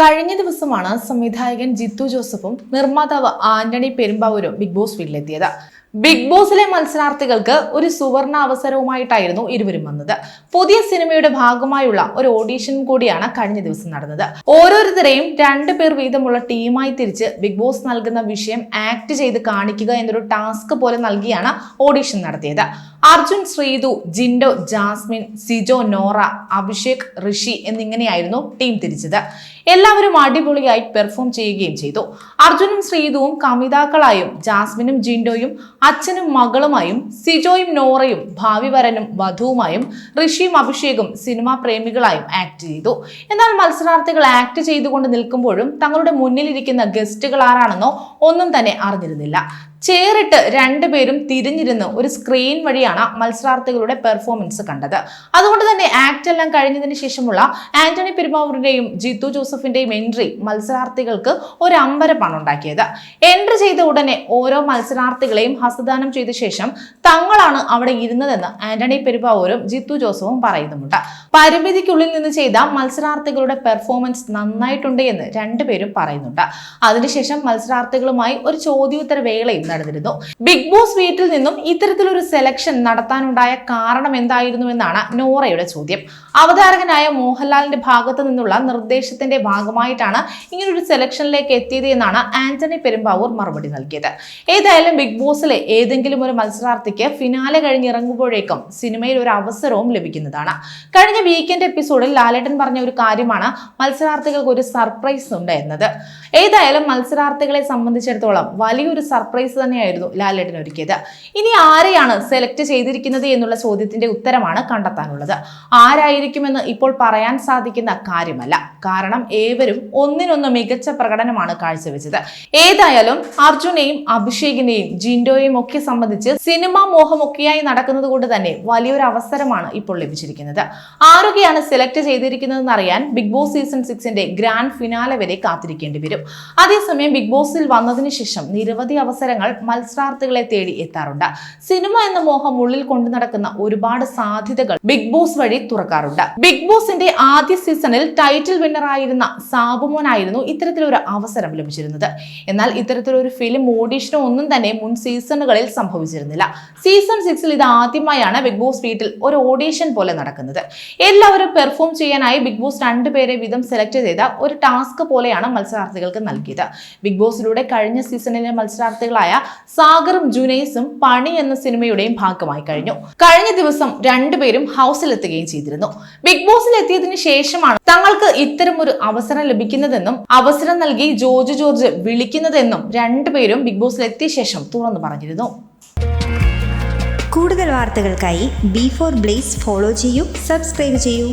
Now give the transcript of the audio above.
കഴിഞ്ഞ ദിവസമാണ് സംവിധായകൻ ജിത്തു ജോസഫും നിർമ്മാതാവ് ആന്റണി പെരുമ്പാവൂരും ബിഗ് ബോസ് വീട്ടിലെത്തിയത്. ബിഗ് ബോസിലെ മത്സരാർത്ഥികൾക്ക് ഒരു സുവർണ അവസരവുമായിട്ടായിരുന്നു ഇരുവരും വന്നത്. പുതിയ സിനിമയുടെ ഭാഗമായുള്ള ഒരു ഓഡീഷൻ കൂടിയാണ് കഴിഞ്ഞ ദിവസം നടന്നത്. ഓരോരുത്തരെയും രണ്ടു പേർ വീതമുള്ള ടീമായി തിരിച്ച് ബിഗ് ബോസ് നൽകുന്ന വിഷയം ആക്ട് ചെയ്ത് കാണിക്കുക എന്നൊരു ടാസ്ക് പോലെ നൽകിയാണ് ഓഡീഷൻ നടത്തിയത്. അർജുൻ ശ്രീതു ജിൻഡോ ജാസ്മിൻ സിജോ നോറ അഭിഷേക് ഋഷി എന്നിങ്ങനെയായിരുന്നു ടീം തിരിച്ചത്. എല്ലാവരും അടിപൊളിയായി പെർഫോം ചെയ്യുകയും ചെയ്തു. അർജുനും ശ്രീതുവും കമിതാക്കളായും ജാസ്മിനും ജിൻഡോയും അച്ഛനും മകളുമായും സിജോയും നോറയും ഭാവി വരനും വധുവുമായും ഋഷിയും അഭിഷേകും സിനിമാ പ്രേമികളായും ആക്ട് ചെയ്തു. എന്നാൽ മത്സരാർത്ഥികൾ ആക്ട് ചെയ്തുകൊണ്ട് നിൽക്കുമ്പോഴും തങ്ങളുടെ മുന്നിലിരിക്കുന്ന ഗസ്റ്റുകൾ ആരാണെന്നോ ഒന്നും തന്നെ അറിഞ്ഞിരുന്നില്ല. ചേറിട്ട് രണ്ടുപേരും തിരിഞ്ഞിരുന്ന് ഒരു സ്ക്രീൻ വഴിയാണ് മത്സരാർത്ഥികളുടെ പെർഫോമൻസ് കണ്ടത്. അതുകൊണ്ട് തന്നെ ആക്ട് എല്ലാം കഴിഞ്ഞതിന് ശേഷമുള്ള ആന്റണി പെരുമാവൂരിന്റെയും ജിത്തു ജോസഫിന്റെയും എൻട്രി മത്സരാർത്ഥികൾക്ക് ഒരു അമ്പരപ്പാണ് ഉണ്ടാക്കിയത്. എൻട്രി ചെയ്ത ഉടനെ ഓരോ മത്സരാർത്ഥികളെയും ഹസ്തദാനം ചെയ്ത ശേഷം തങ്ങളാണ് അവിടെ ഇരുന്നതെന്ന് ആന്റണി പെരുമാവൂരും ജിത്തു ജോസഫും പറയുന്നുമുണ്ട്. പരിമിതിക്കുള്ളിൽ നിന്ന് ചെയ്ത മത്സരാർത്ഥികളുടെ പെർഫോമൻസ് നന്നായിട്ടുണ്ട് എന്ന് രണ്ടുപേരും പറയുന്നുണ്ട്. അതിനുശേഷം മത്സരാർത്ഥികളുമായി ഒരു ചോദ്യോത്തര വേളയും നടന്നിരുന്നു. ബിഗ് ബോസ് വീട്ടിൽ നിന്നും ഇത്തരത്തിലൊരു സെലക്ഷൻ നടത്താനുണ്ടായ കാരണം എന്തായിരുന്നു എന്നാണ് നോറയുടെ ചോദ്യം. അവതാരകനായ മോഹൻലാലിന്റെ ഭാഗത്തു നിന്നുള്ള നിർദ്ദേശത്തിന്റെ ഭാഗമായിട്ടാണ് ഇങ്ങനൊരു സെലക്ഷനിലേക്ക് എത്തിയത് എന്നാണ് ആന്റണി പെരുമ്പാവൂർ മറുപടി നൽകിയത്. ഏതായാലും ബിഗ് ബോസിലെ ഏതെങ്കിലും ഒരു മത്സരാർത്ഥിക്ക് ഫിനാലെ കഴിഞ്ഞിറങ്ങുമ്പോഴേക്കും സിനിമയിൽ ഒരു അവസരവും ലഭിക്കുന്നതാണ്. കഴിഞ്ഞ വീക്കെൻഡ് എപ്പിസോഡിൽ ലാലേട്ടൻ പറഞ്ഞ ഒരു കാര്യമാണ് മത്സരാർത്ഥികൾക്ക് ഒരു സർപ്രൈസ് ഉണ്ട് എന്നത്. ഏതായാലും മത്സരാർത്ഥികളെ സംബന്ധിച്ചിടത്തോളം വലിയൊരു സർപ്രൈസ് തന്നെയായിരുന്നു ലാലേട്ടൻ ഒരുക്കിയത്. ഇനി ആരെയാണ് സെലക്ട് ചെയ്തിരിക്കുന്നത് എന്നുള്ള ചോദ്യത്തിന്റെ ഉത്തരമാണ് കണ്ടെത്താനുള്ളത്. ആരായിരിക്കുമെന്ന് ഇപ്പോൾ പറയാൻ സാധിക്കുന്ന കാര്യമല്ല. കാരണം ഏവരും ഒന്നിനൊന്ന് മികച്ച പ്രകടനമാണ് കാഴ്ചവെച്ചത്. ഏതായാലും അർജുനെയും അഭിഷേകിനെയും ജിൻഡോയെയും ഒക്കെ സംബന്ധിച്ച് സിനിമാ മോഹമൊക്കെയായി നടക്കുന്നത് കൊണ്ട് തന്നെ വലിയൊരു അവസരമാണ് ഇപ്പോൾ ലഭിച്ചിരിക്കുന്നത്. ആരൊക്കെയാണ് സെലക്ട് ചെയ്തിരിക്കുന്നതെന്ന് അറിയാൻ ബിഗ് ബോസ് സീസൺ സിക്സിന്റെ ഗ്രാൻഡ് ഫിനാലെ വരെ കാത്തിരിക്കേണ്ടി വരും. അതേസമയം ബിഗ് ബോസിൽ വന്നതിന് ശേഷം നിരവധി അവസരങ്ങൾ മത്സരാർത്ഥികളെ തേടി എത്താറുണ്ട്. സിനിമ എന്ന മോഹം ഉള്ളിൽ കൊണ്ടു നടക്കുന്ന ഒരുപാട് സാധ്യതകൾ ബിഗ് ബോസ് വഴി തുറക്കാറുണ്ട്. ബിഗ് ബോസിന്റെ ആദ്യ സീസണിൽ ടൈറ്റിൽ വിന്നർ ആയിരുന്ന സാബുമോനായിരുന്നു ഇത്തരത്തിലൊരു അവസരം ലഭിച്ചിരുന്നത്. എന്നാൽ ഇത്തരത്തിലൊരു ഫിലിം ഓഡീഷനോ ഒന്നും തന്നെ മുൻ സീസണുകളിൽ സംഭവിച്ചിരുന്നില്ല. സീസൺ സിക്സിൽ ഇത് ആദ്യമായാണ് ബിഗ് ബോസ് വീട്ടിൽ ഒരു ഓഡീഷൻ പോലെ നടക്കുന്നത്. എല്ലാവരും പെർഫോം ചെയ്യാനായി ബിഗ് ബോസ് രണ്ടുപേരെ വീതം സെലക്ട് ചെയ്ത ഒരു ടാസ്ക് പോലെയാണ് മത്സരാർത്ഥികൾക്ക് നൽകിയത്. ബിഗ് ബോസിലൂടെ കഴിഞ്ഞ സീസണിലെ മത്സരാർത്ഥികളായ സാഗറും ജുനൈസും പണി എന്ന സിനിമയുടെയും ഭാഗമായി കഴിഞ്ഞു. കഴിഞ്ഞ ദിവസം രണ്ടുപേരും ഹൗസിലെത്തുകയും ചെയ്തിരുന്നു. ബിഗ് ബോസിൽ എത്തിയതിന് ശേഷമാണ് തങ്ങൾക്ക് ഇത്തരം ഒരു അവസരം ലഭിക്കുന്നതെന്നും അവസരം നൽകി ജോർജ് ജോർജ് വിളിക്കുന്നതെന്നും രണ്ടുപേരും ബിഗ് ബോസിൽ എത്തിയ ശേഷം തുറന്നു പറഞ്ഞിരുന്നു. കൂടുതൽ വാർത്തകൾക്കായി ബി ഫോർ ബ്ലേസ് ഫോളോ ചെയ്യൂ സബ്സ്ക്രൈബ് ചെയ്യൂ.